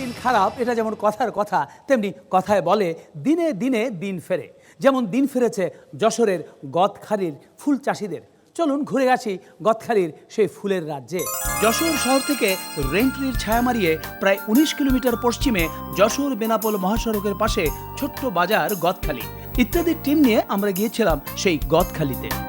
দিন খারাপ, এটা যেমন কথার কথা, তেমনি কথায় বলে, দিনে দিনে দিন ফেরে। যেমন দিন ফেরেছে যশোরের গদখালির ফুল চাষিদের। চলুন ঘুরে আসি গদখালির সেই ফুলের রাজ্যে। যশোর শহর থেকে রেন্টরির ছায়া মারিয়ে প্রায় উনিশ কিলোমিটার পশ্চিমে যশোর বেনাপোল মহাসড়কের পাশে ছোট্ট বাজার গদখালি। ইত্যাদি টিম নিয়ে আমরা গিয়েছিলাম সেই গদখালিতে।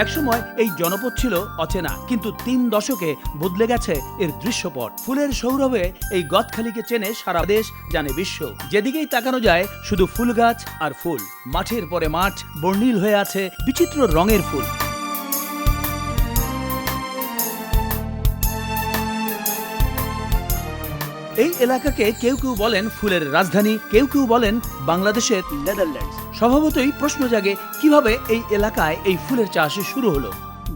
একসময় এই জনপদ ছিল অচেনা, কিন্তু তিন দশকে বদলে গেছে এর দৃশ্যপট। ফুলের সৌরভে এই গদখালিকে চেনে সারা দেশ জানে বিশ্ব। যেদিকেই তাকানো যায়, শুধু ফুল গাছ আর ফুল। মাঠের পরে মাঠ বর্ণিল হয়ে আছে বিচিত্র রঙের ফুল। এই এলাকাকে কেউ কেউ বলেন ফুলের রাজধানী, কেউ কেউ বলেন বাংলাদেশের নেদারল্যান্ডস। স্বভাবতই প্রশ্ন জাগে, কীভাবে এই এলাকায় এই ফুলের চাষ শুরু হলো?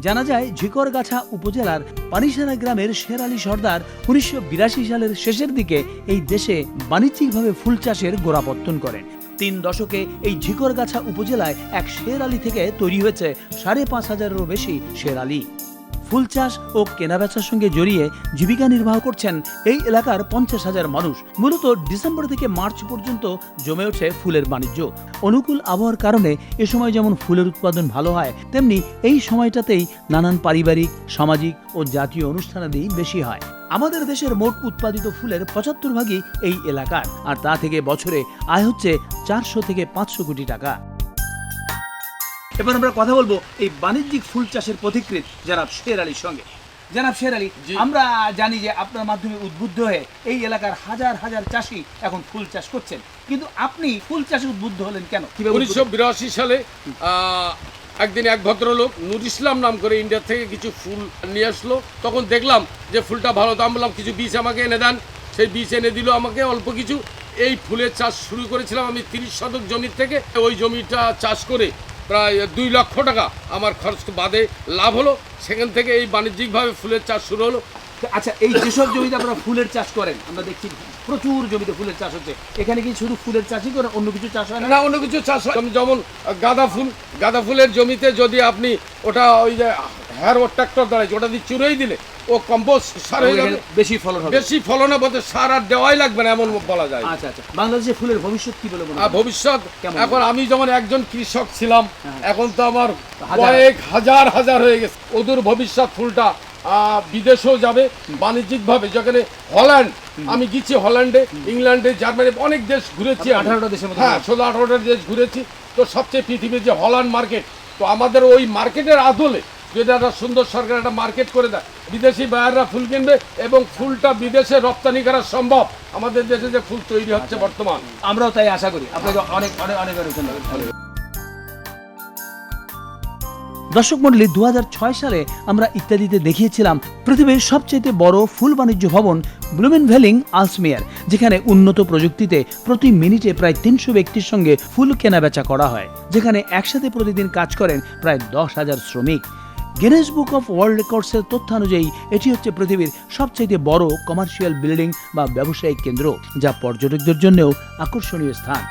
জানা যায়, ঝিকরগাছা উপজেলার পানিসারা গ্রামের শের আলী সর্দার উনিশশো বিরাশি সালের শেষের দিকে এই দেশে বাণিজ্যিকভাবে ফুল চাষের গোড়াপত্তন করেন। তিন দশকে এই ঝিকরগাছা উপজেলায় এক শের আলী থেকে তৈরি হয়েছে সাড়ে পাঁচ হাজারেরও বেশি শের আলী ফুল চাষ ও কেনাবেচার সঙ্গে জড়িয়ে জীবিকা নির্বাহ করছেন এই এলাকার পঞ্চাশ হাজার মানুষ। মূলত ডিসেম্বর থেকে মার্চ পর্যন্ত জমে ওঠে ফুলের বাণিজ্য। অনুকূল আবহাওয়ার কারণে এ সময় যেমন ফুলের উৎপাদন ভালো হয়, তেমনি এই সময়টাতেই নানান পারিবারিক, সামাজিক ও জাতীয় অনুষ্ঠানাদি বেশি হয়। আমাদের দেশের মোট উৎপাদিত ফুলের পঁচাত্তর ভাগই এই এলাকার, আর তা থেকে বছরে আয় হচ্ছে চারশো থেকে পাঁচশো কোটি টাকা। এবার আমরা কথা বলব এই বাণিজ্যিক ফুল চাষের পথিকৃৎ জনাব শের আলীর সঙ্গে। জনাব শের আলী আমরা জানি যে আপনার মাধ্যমে উদ্বুদ্ধ হয়ে এই এলাকার হাজার হাজার চাষি এখন ফুল চাষ করছেন। কিন্তু আপনি ফুল চাষে উদ্বুদ্ধ হলেন কেন? উনিশশো বিরাশি সালে একদিন এক ভদ্রলোক নুর ইসলাম নাম করে ইন্ডিয়া থেকে কিছু ফুল নিয়ে আসলো। তখন দেখলাম যে ফুলটা ভালো দাম বললাম কিছু বীজ আমাকে এনে দেন। সেই বীজ এনে দিল আমাকে অল্প কিছু। এই ফুলের চাষ শুরু করেছিলাম আমি তিরিশ শতক জমির থেকে। ওই জমিটা চাষ করে প্রায় দুই লক্ষ টাকা আমার খরচ বাদে লাভ হলো। সেখান থেকে এই বাণিজ্যিকভাবে ফুলের চাষ শুরু হলো। আচ্ছা এই যেসব জমিতে আপনারা ফুলের চাষ করেন আমরা দেখছি প্রচুর জমিতে ফুলের চাষ হচ্ছে। এখানে কি শুধু ফুলের চাষই করেন অন্য কিছু চাষ হয় না? না অন্য কিছু চাষ হয়। যেমন গাঁদা ফুল গাঁদা ফুলের জমিতে যদি আপনি ওটা ওই যে হ্যার ও ট্রাক্টর দাঁড়াইছে ওটা দিয়ে চুরেই দিলে ও কম্পোস্ট সার হয়ে যাবে। বেশি ফলন হবে। বেশি ফলনে বলতে সার আর দেওয়াই লাগবে না এমন বলা যায়। আচ্ছা আচ্ছা। বাংলাদেশে ফুলের ভবিষ্যৎ কি বলে মনে আর হয়? ভবিষ্যৎ এখন আমি যেমন একজন কৃষক ছিলাম হ্যাঁ। এখন তো আমার। কয়েক হাজার হাজার হয়ে গেছে। ওদের ভবিষ্যৎ ফুলটা বিদেশেও যাবে বাণিজ্যিকভাবে। যেখানে হল্যান্ড আমি গেছি হল্যান্ডে ইংল্যান্ডে জার্মানি অনেক দেশ ঘুরেছি আঠারোটা দেশের মধ্যে। হ্যাঁ। ষোলো আঠারোটা দেশ ঘুরেছি। তো সবচেয়ে পৃথিবীর যে হল্যান্ড মার্কেট তো আমাদের ওই মার্কেটের আদলে যদি একটা সুন্দর সরকার একটা মার্কেট করে দেয় বিদেশি বায়াররা ফুল কিনবে এবং ফুলটা বিদেশে রপ্তানি করা সম্ভব। আমাদের দেশে যে ফুল তৈরি হচ্ছে বর্তমান। আমরাও তাই আশা করি। আপনাকে অনেক অনেক অনেক অনেক ধন্যবাদ। দর্শক মন্ডলী দু সালে আমরা ইত্যাদিতে দেখিয়েছিলাম পৃথিবীর সবচেয়ে বড় ফুল বাণিজ্য ভবন ব্লুমেন ভ্যালিং আলসমিয়ার যেখানে উন্নত প্রযুক্তিতে প্রতি মিনিটে প্রায় তিনশো ব্যক্তির সঙ্গে ফুল কেনাবেচা করা হয় যেখানে একসাথে প্রতিদিন কাজ করেন প্রায় দশ হাজার শ্রমিক। গিনেস বুক অফ ওয়ার্ল্ড রেকর্ডসের তথ্যানুযায়ী এটি হচ্ছে পৃথিবীর সবচেয়ে বড় কমার্শিয়াল বিল্ডিং বা ব্যবসায়িক কেন্দ্র, যা পর্যটকদের জন্যও আকর্ষণীয় স্থান।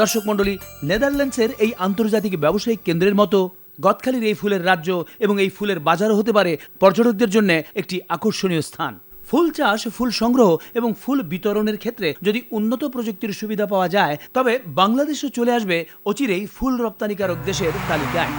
দর্শক মণ্ডলী, নেদারল্যান্ডসের এই আন্তর্জাতিক ব্যবসায়িক কেন্দ্রের মতো গদখালির এই ফুলের রাজ্য এবং এই ফুলের বাজারও হতে পারে পর্যটকদের জন্য একটি আকর্ষণীয় স্থান। ফুল চাষ, ফুল সংগ্রহ এবং ফুল বিতরণের ক্ষেত্রে যদি উন্নত প্রযুক্তির সুবিধা পাওয়া যায়, তবে বাংলাদেশও চলে আসবে অচিরেই ফুল রপ্তানিকারক দেশের তালিকায়।